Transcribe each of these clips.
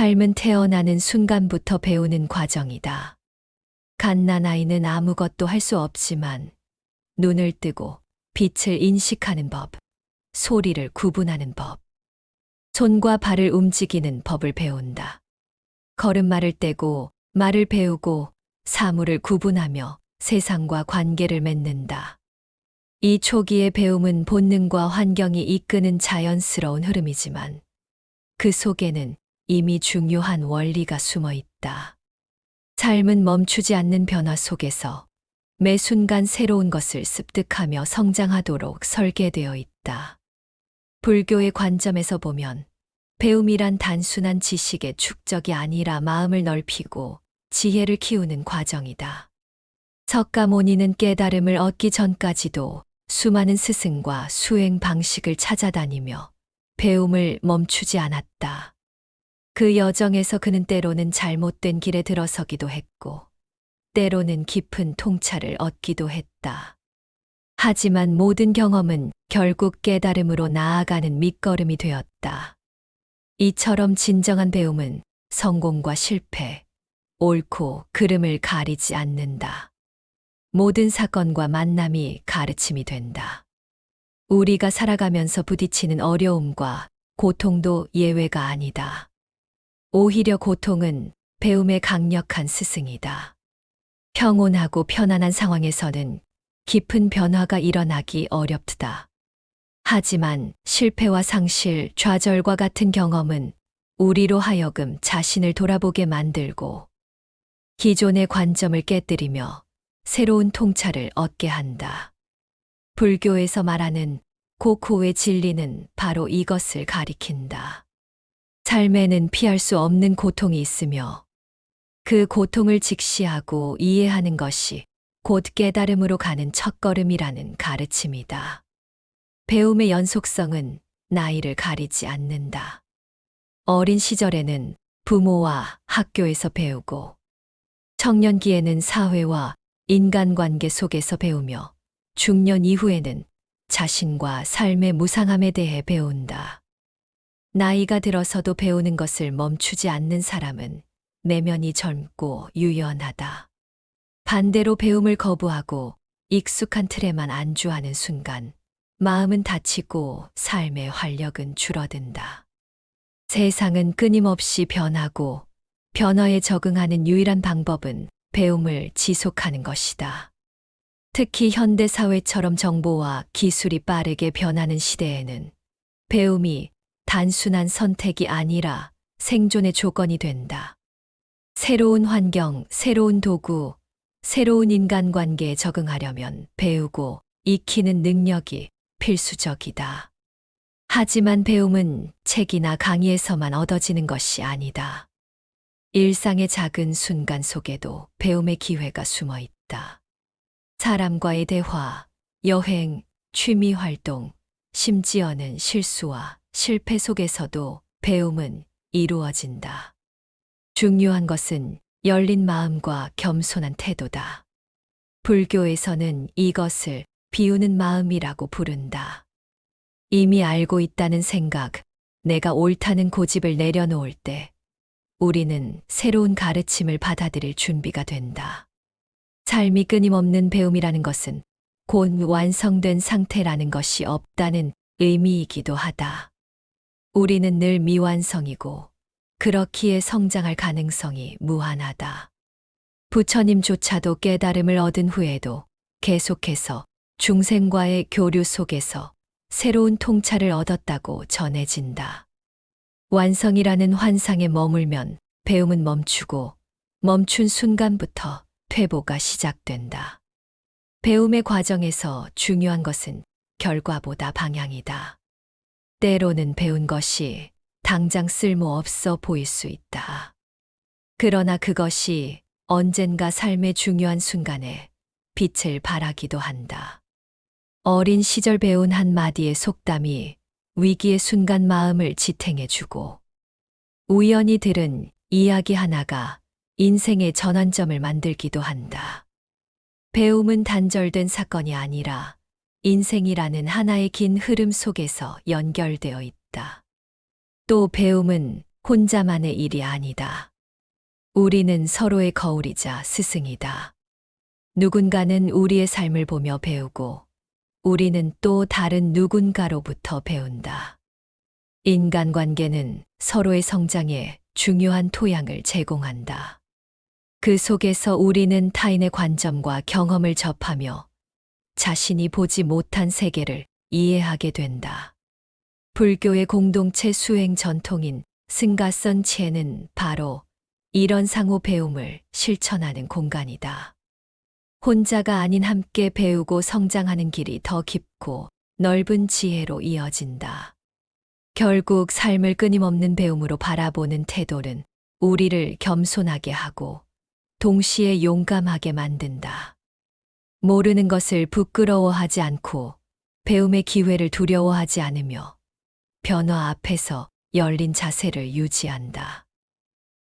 삶은 태어나는 순간부터 배우는 과정이다. 갓난아이는 아무것도 할 수 없지만 눈을 뜨고 빛을 인식하는 법, 소리를 구분하는 법, 손과 발을 움직이는 법을 배운다. 걸음마를 떼고 말을 배우고 사물을 구분하며 세상과 관계를 맺는다. 이 초기의 배움은 본능과 환경이 이끄는 자연스러운 흐름이지만 그 속에는 이미 중요한 원리가 숨어 있다. 삶은 멈추지 않는 변화 속에서 매 순간 새로운 것을 습득하며 성장하도록 설계되어 있다. 불교의 관점에서 보면 배움이란 단순한 지식의 축적이 아니라 마음을 넓히고 지혜를 키우는 과정이다. 석가모니는 깨달음을 얻기 전까지도 수많은 스승과 수행 방식을 찾아다니며 배움을 멈추지 않았다. 그 여정에서 그는 때로는 잘못된 길에 들어서기도 했고, 때로는 깊은 통찰을 얻기도 했다. 하지만 모든 경험은 결국 깨달음으로 나아가는 밑거름이 되었다. 이처럼 진정한 배움은 성공과 실패, 옳고 그름을 가리지 않는다. 모든 사건과 만남이 가르침이 된다. 우리가 살아가면서 부딪히는 어려움과 고통도 예외가 아니다. 오히려 고통은 배움의 강력한 스승이다. 평온하고 편안한 상황에서는 깊은 변화가 일어나기 어렵다. 하지만 실패와 상실, 좌절과 같은 경험은 우리로 하여금 자신을 돌아보게 만들고 기존의 관점을 깨뜨리며 새로운 통찰을 얻게 한다. 불교에서 말하는 고코의 진리는 바로 이것을 가리킨다. 삶에는 피할 수 없는 고통이 있으며 그 고통을 직시하고 이해하는 것이 곧 깨달음으로 가는 첫걸음이라는 가르침이다. 배움의 연속성은 나이를 가리지 않는다. 어린 시절에는 부모와 학교에서 배우고 청년기에는 사회와 인간관계 속에서 배우며 중년 이후에는 자신과 삶의 무상함에 대해 배운다. 나이가 들어서도 배우는 것을 멈추지 않는 사람은 내면이 젊고 유연하다. 반대로 배움을 거부하고 익숙한 틀에만 안주하는 순간 마음은 다치고 삶의 활력은 줄어든다. 세상은 끊임없이 변하고 변화에 적응하는 유일한 방법은 배움을 지속하는 것이다. 특히 현대 사회처럼 정보와 기술이 빠르게 변하는 시대에는 배움이 단순한 선택이 아니라 생존의 조건이 된다. 새로운 환경, 새로운 도구, 새로운 인간관계에 적응하려면 배우고 익히는 능력이 필수적이다. 하지만 배움은 책이나 강의에서만 얻어지는 것이 아니다. 일상의 작은 순간 속에도 배움의 기회가 숨어 있다. 사람과의 대화, 여행, 취미 활동, 심지어는 실수와 실패 속에서도 배움은 이루어진다. 중요한 것은 열린 마음과 겸손한 태도다. 불교에서는 이것을 비우는 마음이라고 부른다. 이미 알고 있다는 생각, 내가 옳다는 고집을 내려놓을 때 우리는 새로운 가르침을 받아들일 준비가 된다. 삶이 끊임없는 배움이라는 것은 곧 완성된 상태라는 것이 없다는 의미이기도 하다. 우리는 늘 미완성이고 그렇기에 성장할 가능성이 무한하다. 부처님조차도 깨달음을 얻은 후에도 계속해서 중생과의 교류 속에서 새로운 통찰을 얻었다고 전해진다. 완성이라는 환상에 머물면 배움은 멈추고 멈춘 순간부터 퇴보가 시작된다. 배움의 과정에서 중요한 것은 결과보다 방향이다. 때로는 배운 것이 당장 쓸모없어 보일 수 있다. 그러나 그것이 언젠가 삶의 중요한 순간에 빛을 발하기도 한다. 어린 시절 배운 한마디의 속담이 위기의 순간 마음을 지탱해주고 우연히 들은 이야기 하나가 인생의 전환점을 만들기도 한다. 배움은 단절된 사건이 아니라 인생이라는 하나의 긴 흐름 속에서 연결되어 있다. 또 배움은 혼자만의 일이 아니다. 우리는 서로의 거울이자 스승이다. 누군가는 우리의 삶을 보며 배우고 우리는 또 다른 누군가로부터 배운다. 인간관계는 서로의 성장에 중요한 토양을 제공한다. 그 속에서 우리는 타인의 관점과 경험을 접하며 자신이 보지 못한 세계를 이해하게 된다. 불교의 공동체 수행 전통인 승가선체는 바로 이런 상호 배움을 실천하는 공간이다. 혼자가 아닌 함께 배우고 성장하는 길이 더 깊고 넓은 지혜로 이어진다. 결국 삶을 끊임없는 배움으로 바라보는 태도는 우리를 겸손하게 하고 동시에 용감하게 만든다. 모르는 것을 부끄러워하지 않고 배움의 기회를 두려워하지 않으며 변화 앞에서 열린 자세를 유지한다.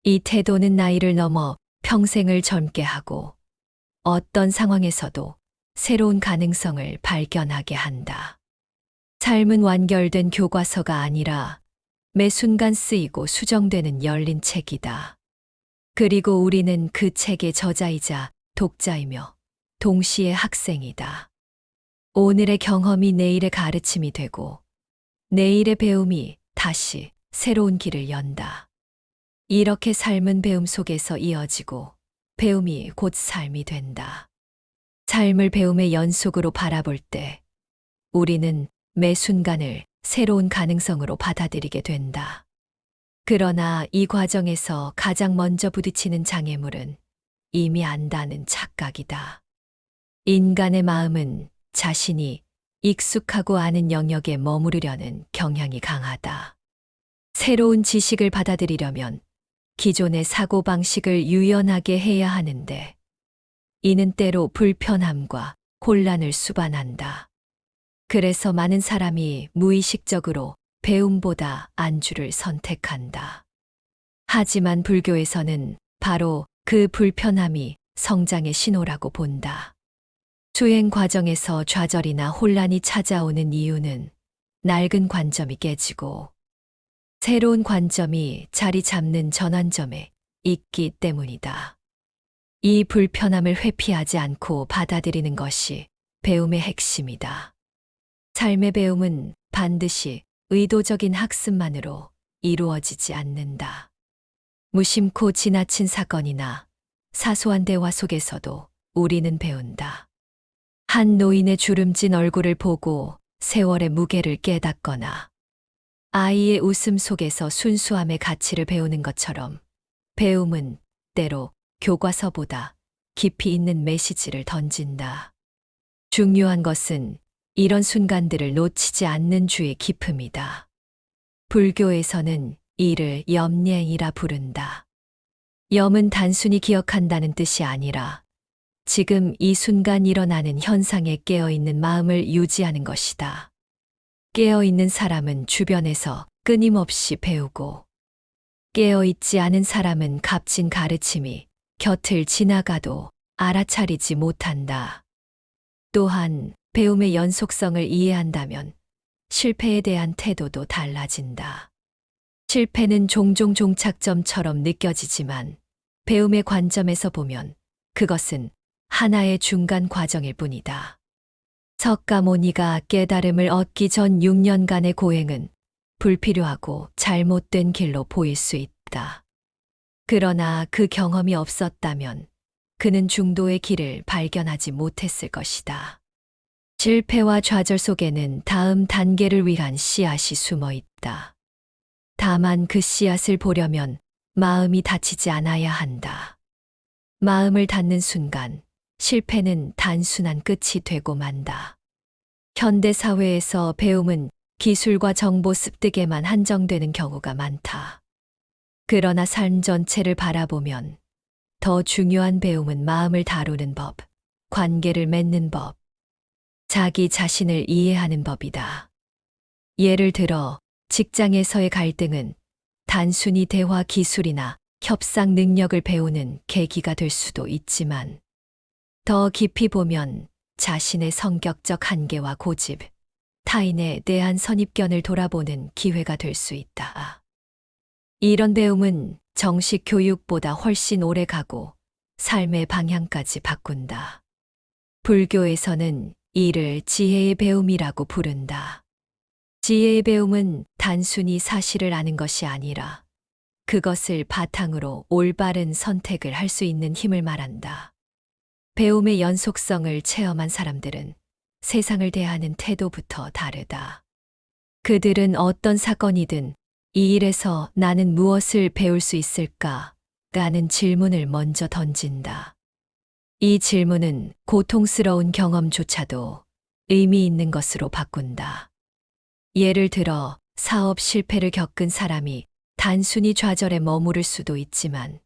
이 태도는 나이를 넘어 평생을 젊게 하고 어떤 상황에서도 새로운 가능성을 발견하게 한다. 삶은 완결된 교과서가 아니라 매 순간 쓰이고 수정되는 열린 책이다. 그리고 우리는 그 책의 저자이자 독자이며 동시에 학생이다. 오늘의 경험이 내일의 가르침이 되고 내일의 배움이 다시 새로운 길을 연다. 이렇게 삶은 배움 속에서 이어지고 배움이 곧 삶이 된다. 삶을 배움의 연속으로 바라볼 때 우리는 매 순간을 새로운 가능성으로 받아들이게 된다. 그러나 이 과정에서 가장 먼저 부딪히는 장애물은 이미 안다는 착각이다. 인간의 마음은 자신이 익숙하고 아는 영역에 머무르려는 경향이 강하다. 새로운 지식을 받아들이려면 기존의 사고방식을 유연하게 해야 하는데, 이는 때로 불편함과 혼란을 수반한다. 그래서 많은 사람이 무의식적으로 배움보다 안주를 선택한다. 하지만 불교에서는 바로 그 불편함이 성장의 신호라고 본다. 수행 과정에서 좌절이나 혼란이 찾아오는 이유는 낡은 관점이 깨지고 새로운 관점이 자리 잡는 전환점에 있기 때문이다. 이 불편함을 회피하지 않고 받아들이는 것이 배움의 핵심이다. 삶의 배움은 반드시 의도적인 학습만으로 이루어지지 않는다. 무심코 지나친 사건이나 사소한 대화 속에서도 우리는 배운다. 한 노인의 주름진 얼굴을 보고 세월의 무게를 깨닫거나 아이의 웃음 속에서 순수함의 가치를 배우는 것처럼 배움은 때로 교과서보다 깊이 있는 메시지를 던진다. 중요한 것은 이런 순간들을 놓치지 않는 주의 기품이다. 불교에서는 이를 염례이라 부른다. 염은 단순히 기억한다는 뜻이 아니라 지금 이 순간 일어나는 현상에 깨어있는 마음을 유지하는 것이다. 깨어있는 사람은 주변에서 끊임없이 배우고 깨어있지 않은 사람은 값진 가르침이 곁을 지나가도 알아차리지 못한다. 또한 배움의 연속성을 이해한다면 실패에 대한 태도도 달라진다. 실패는 종종 종착점처럼 느껴지지만 배움의 관점에서 보면 그것은 하나의 중간 과정일 뿐이다. 석가모니가 깨달음을 얻기 전 6년간의 고행은 불필요하고 잘못된 길로 보일 수 있다. 그러나 그 경험이 없었다면 그는 중도의 길을 발견하지 못했을 것이다. 실패와 좌절 속에는 다음 단계를 위한 씨앗이 숨어 있다. 다만 그 씨앗을 보려면 마음이 다치지 않아야 한다. 마음을 닫는 순간 실패는 단순한 끝이 되고 만다. 현대 사회에서 배움은 기술과 정보 습득에만 한정되는 경우가 많다. 그러나 삶 전체를 바라보면 더 중요한 배움은 마음을 다루는 법, 관계를 맺는 법, 자기 자신을 이해하는 법이다. 예를 들어 직장에서의 갈등은 단순히 대화 기술이나 협상 능력을 배우는 계기가 될 수도 있지만 더 깊이 보면 자신의 성격적 한계와 고집, 타인에 대한 선입견을 돌아보는 기회가 될 수 있다. 이런 배움은 정식 교육보다 훨씬 오래 가고 삶의 방향까지 바꾼다. 불교에서는 이를 지혜의 배움이라고 부른다. 지혜의 배움은 단순히 사실을 아는 것이 아니라 그것을 바탕으로 올바른 선택을 할 수 있는 힘을 말한다. 배움의 연속성을 체험한 사람들은 세상을 대하는 태도부터 다르다. 그들은 어떤 사건이든 이 일에서 나는 무엇을 배울 수 있을까? 라는 질문을 먼저 던진다. 이 질문은 고통스러운 경험조차도 의미 있는 것으로 바꾼다. 예를 들어 사업 실패를 겪은 사람이 단순히 좌절에 머무를 수도 있지만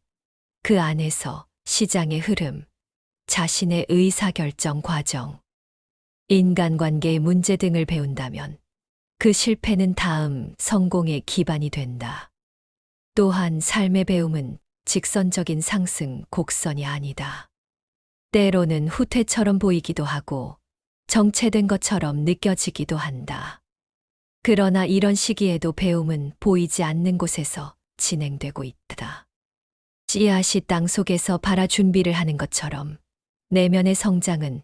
그 안에서 시장의 흐름, 자신의 의사결정 과정, 인간관계의 문제 등을 배운다면 그 실패는 다음 성공의 기반이 된다. 또한 삶의 배움은 직선적인 상승, 곡선이 아니다. 때로는 후퇴처럼 보이기도 하고 정체된 것처럼 느껴지기도 한다. 그러나 이런 시기에도 배움은 보이지 않는 곳에서 진행되고 있다. 씨앗이 땅 속에서 발아 준비를 하는 것처럼 내면의 성장은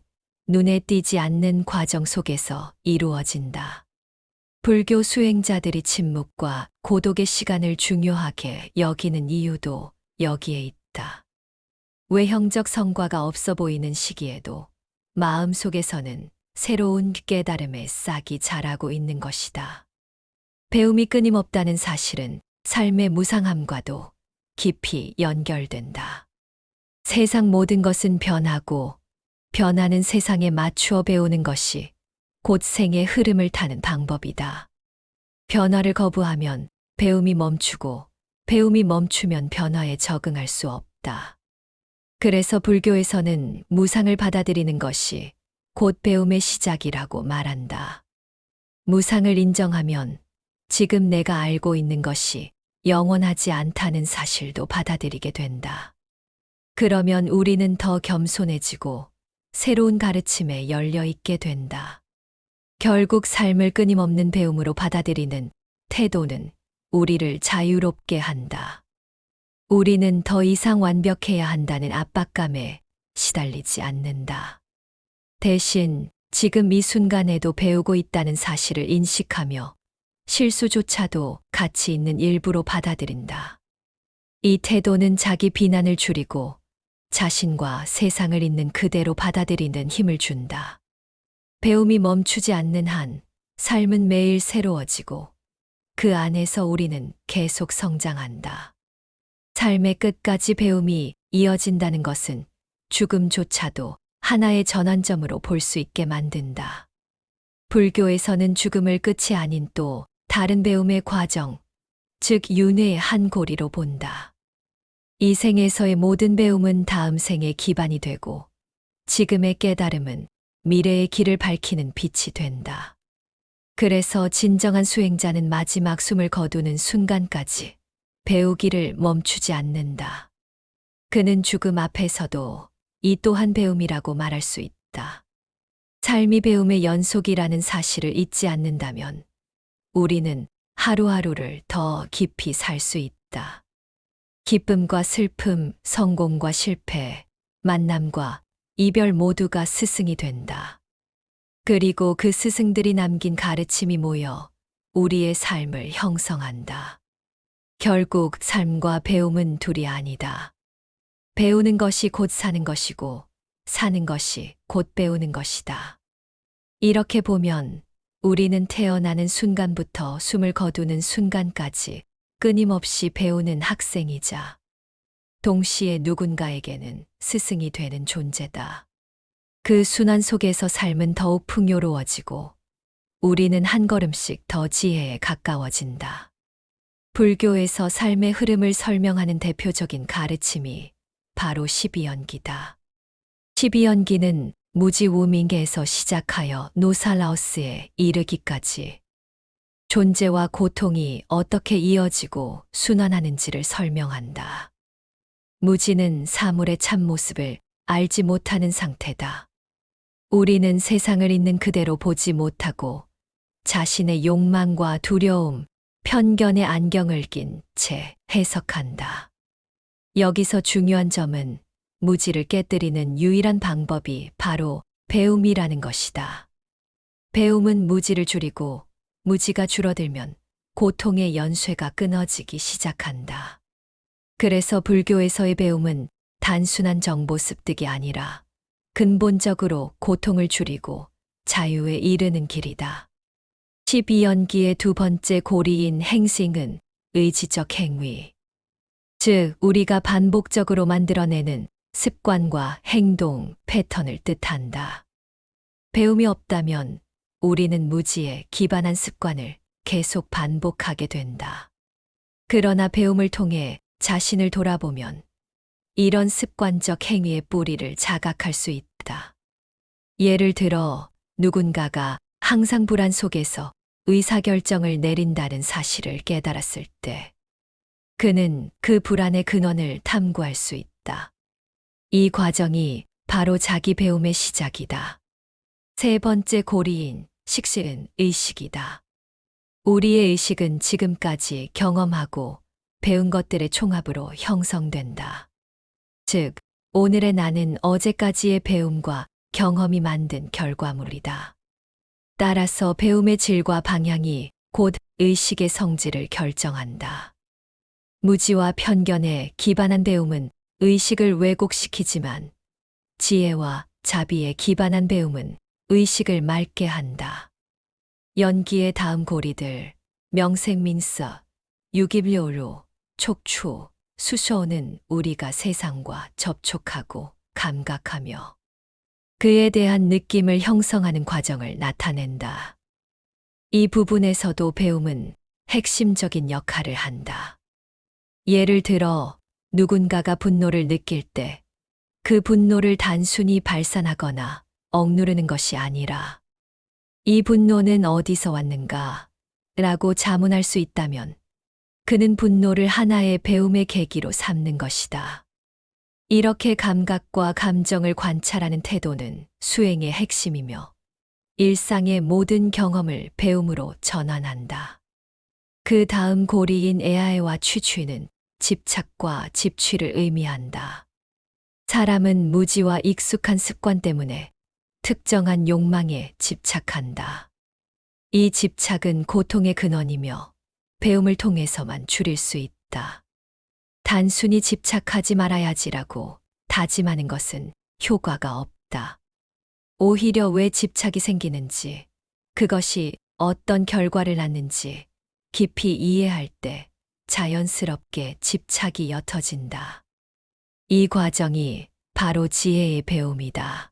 눈에 띄지 않는 과정 속에서 이루어진다. 불교 수행자들이 침묵과 고독의 시간을 중요하게 여기는 이유도 여기에 있다. 외형적 성과가 없어 보이는 시기에도 마음 속에서는 새로운 깨달음의 싹이 자라고 있는 것이다. 배움이 끊임없다는 사실은 삶의 무상함과도 깊이 연결된다. 세상 모든 것은 변하고 변하는 세상에 맞추어 배우는 것이 곧 생의 흐름을 타는 방법이다. 변화를 거부하면 배움이 멈추고 배움이 멈추면 변화에 적응할 수 없다. 그래서 불교에서는 무상을 받아들이는 것이 곧 배움의 시작이라고 말한다. 무상을 인정하면 지금 내가 알고 있는 것이 영원하지 않다는 사실도 받아들이게 된다. 그러면 우리는 더 겸손해지고 새로운 가르침에 열려 있게 된다. 결국 삶을 끊임없는 배움으로 받아들이는 태도는 우리를 자유롭게 한다. 우리는 더 이상 완벽해야 한다는 압박감에 시달리지 않는다. 대신 지금 이 순간에도 배우고 있다는 사실을 인식하며 실수조차도 가치 있는 일부로 받아들인다. 이 태도는 자기 비난을 줄이고 자신과 세상을 있는 그대로 받아들이는 힘을 준다. 배움이 멈추지 않는 한 삶은 매일 새로워지고 그 안에서 우리는 계속 성장한다. 삶의 끝까지 배움이 이어진다는 것은 죽음조차도 하나의 전환점으로 볼 수 있게 만든다. 불교에서는 죽음을 끝이 아닌 또 다른 배움의 과정, 즉 윤회의 한 고리로 본다. 이 생에서의 모든 배움은 다음 생의 기반이 되고 지금의 깨달음은 미래의 길을 밝히는 빛이 된다. 그래서 진정한 수행자는 마지막 숨을 거두는 순간까지 배우기를 멈추지 않는다. 그는 죽음 앞에서도 이 또한 배움이라고 말할 수 있다. 삶이 배움의 연속이라는 사실을 잊지 않는다면 우리는 하루하루를 더 깊이 살 수 있다. 기쁨과 슬픔, 성공과 실패, 만남과 이별 모두가 스승이 된다. 그리고 그 스승들이 남긴 가르침이 모여 우리의 삶을 형성한다. 결국 삶과 배움은 둘이 아니다. 배우는 것이 곧 사는 것이고 사는 것이 곧 배우는 것이다. 이렇게 보면 우리는 태어나는 순간부터 숨을 거두는 순간까지 끊임없이 배우는 학생이자 동시에 누군가에게는 스승이 되는 존재다. 그 순환 속에서 삶은 더욱 풍요로워지고 우리는 한 걸음씩 더 지혜에 가까워진다. 불교에서 삶의 흐름을 설명하는 대표적인 가르침이 바로 12연기다. 12연기는 무지우밍에서 시작하여 노살라우스에 이르기까지 존재와 고통이 어떻게 이어지고 순환하는지를 설명한다. 무지는 사물의 참모습을 알지 못하는 상태다. 우리는 세상을 있는 그대로 보지 못하고 자신의 욕망과 두려움, 편견의 안경을 낀 채 해석한다. 여기서 중요한 점은 무지를 깨뜨리는 유일한 방법이 바로 배움이라는 것이다. 배움은 무지를 줄이고 무지가 줄어들면 고통의 연쇄가 끊어지기 시작한다. 그래서 불교에서의 배움은 단순한 정보 습득이 아니라 근본적으로 고통을 줄이고 자유에 이르는 길이다. 12연기의 두 번째 고리인 행싱은 의지적 행위. 즉, 우리가 반복적으로 만들어내는 습관과 행동, 패턴을 뜻한다. 배움이 없다면 우리는 무지에 기반한 습관을 계속 반복하게 된다. 그러나 배움을 통해 자신을 돌아보면 이런 습관적 행위의 뿌리를 자각할 수 있다. 예를 들어 누군가가 항상 불안 속에서 의사결정을 내린다는 사실을 깨달았을 때 그는 그 불안의 근원을 탐구할 수 있다. 이 과정이 바로 자기 배움의 시작이다. 세 번째 고리인 식실은 의식이다. 우리의 의식은 지금까지 경험하고 배운 것들의 총합으로 형성된다. 즉, 오늘의 나는 어제까지의 배움과 경험이 만든 결과물이다. 따라서 배움의 질과 방향이 곧 의식의 성질을 결정한다. 무지와 편견에 기반한 배움은 의식을 왜곡시키지만 지혜와 자비에 기반한 배움은 의식을 맑게 한다. 연기의 다음 고리들, 명생민서, 유깁료로, 촉추, 수쇼는 우리가 세상과 접촉하고 감각하며 그에 대한 느낌을 형성하는 과정을 나타낸다. 이 부분에서도 배움은 핵심적인 역할을 한다. 예를 들어 누군가가 분노를 느낄 때 그 분노를 단순히 발산하거나 억누르는 것이 아니라 이 분노는 어디서 왔는가? 라고 자문할 수 있다면 그는 분노를 하나의 배움의 계기로 삼는 것이다. 이렇게 감각과 감정을 관찰하는 태도는 수행의 핵심이며 일상의 모든 경험을 배움으로 전환한다. 그 다음 고리인 에아에와 취취는 집착과 집취를 의미한다. 사람은 무지와 익숙한 습관 때문에 특정한 욕망에 집착한다. 이 집착은 고통의 근원이며 배움을 통해서만 줄일 수 있다. 단순히 집착하지 말아야지라고 다짐하는 것은 효과가 없다. 오히려 왜 집착이 생기는지, 그것이 어떤 결과를 낳는지 깊이 이해할 때 자연스럽게 집착이 옅어진다. 이 과정이 바로 지혜의 배움이다.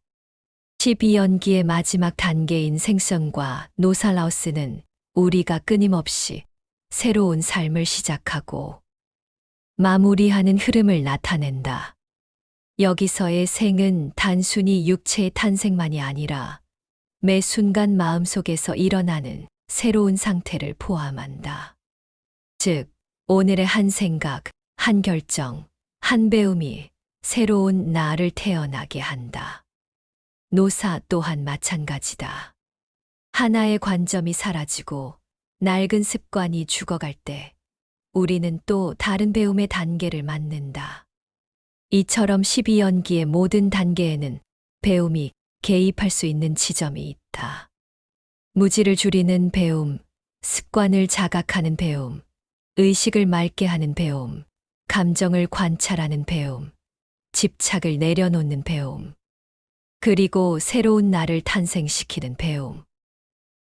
12연기의 마지막 단계인 생성과 노살라우스는 우리가 끊임없이 새로운 삶을 시작하고 마무리하는 흐름을 나타낸다. 여기서의 생은 단순히 육체의 탄생만이 아니라 매 순간 마음속에서 일어나는 새로운 상태를 포함한다. 즉, 오늘의 한 생각, 한 결정, 한 배움이 새로운 나를 태어나게 한다. 노사 또한 마찬가지다. 하나의 관점이 사라지고 낡은 습관이 죽어갈 때 우리는 또 다른 배움의 단계를 맞는다. 이처럼 12연기의 모든 단계에는 배움이 개입할 수 있는 지점이 있다. 무지를 줄이는 배움, 습관을 자각하는 배움, 의식을 맑게 하는 배움, 감정을 관찰하는 배움, 집착을 내려놓는 배움, 그리고 새로운 나를 탄생시키는 배움.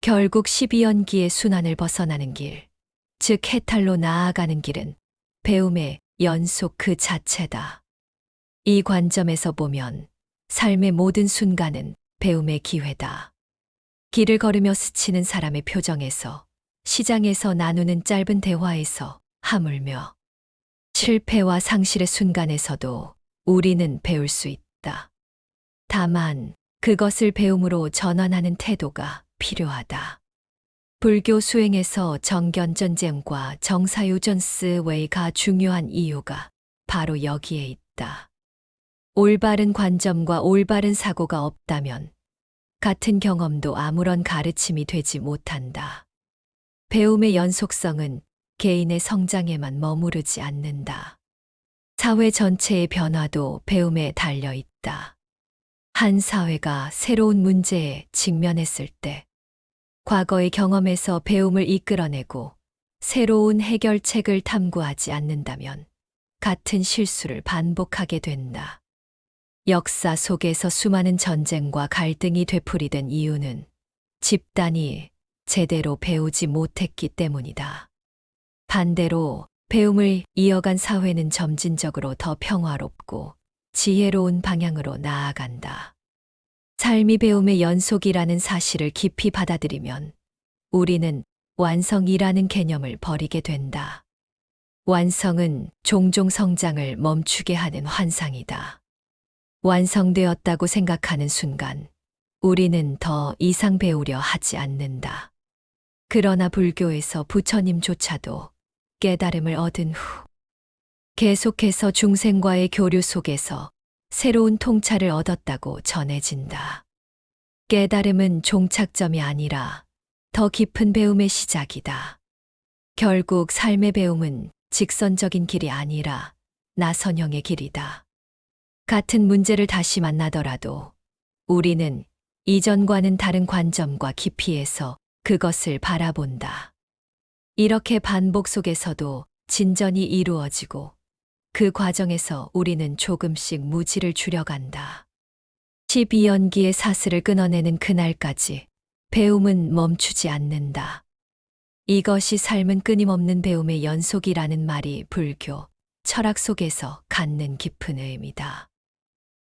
결국 12연기의 순환을 벗어나는 길, 즉 해탈로 나아가는 길은 배움의 연속 그 자체다. 이 관점에서 보면 삶의 모든 순간은 배움의 기회다. 길을 걸으며 스치는 사람의 표정에서, 시장에서 나누는 짧은 대화에서 하물며 실패와 상실의 순간에서도 우리는 배울 수 있다. 다만 그것을 배움으로 전환하는 태도가 필요하다. 불교 수행에서 정견전쟁과 정사유전스 외가 중요한 이유가 바로 여기에 있다. 올바른 관점과 올바른 사고가 없다면 같은 경험도 아무런 가르침이 되지 못한다. 배움의 연속성은 개인의 성장에만 머무르지 않는다. 사회 전체의 변화도 배움에 달려 있다. 한 사회가 새로운 문제에 직면했을 때, 과거의 경험에서 배움을 이끌어내고 새로운 해결책을 탐구하지 않는다면 같은 실수를 반복하게 된다. 역사 속에서 수많은 전쟁과 갈등이 되풀이된 이유는 집단이 제대로 배우지 못했기 때문이다. 반대로 배움을 이어간 사회는 점진적으로 더 평화롭고 지혜로운 방향으로 나아간다. 삶이 배움의 연속이라는 사실을 깊이 받아들이면 우리는 완성이라는 개념을 버리게 된다. 완성은 종종 성장을 멈추게 하는 환상이다. 완성되었다고 생각하는 순간 우리는 더 이상 배우려 하지 않는다. 그러나 불교에서 부처님조차도 깨달음을 얻은 후 계속해서 중생과의 교류 속에서 새로운 통찰을 얻었다고 전해진다. 깨달음은 종착점이 아니라 더 깊은 배움의 시작이다. 결국 삶의 배움은 직선적인 길이 아니라 나선형의 길이다. 같은 문제를 다시 만나더라도 우리는 이전과는 다른 관점과 깊이에서 그것을 바라본다. 이렇게 반복 속에서도 진전이 이루어지고 그 과정에서 우리는 조금씩 무지를 줄여간다. 12연기의 사슬을 끊어내는 그날까지 배움은 멈추지 않는다. 이것이 삶은 끊임없는 배움의 연속이라는 말이 불교, 철학 속에서 갖는 깊은 의미다.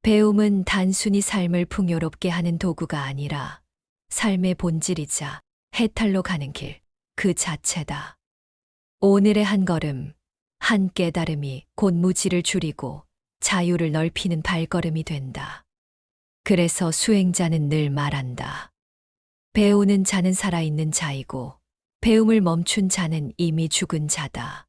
배움은 단순히 삶을 풍요롭게 하는 도구가 아니라 삶의 본질이자 해탈로 가는 길, 그 자체다. 오늘의 한 걸음, 한 깨달음이 곧 무지를 줄이고 자유를 넓히는 발걸음이 된다. 그래서 수행자는 늘 말한다. 배우는 자는 살아있는 자이고 배움을 멈춘 자는 이미 죽은 자다.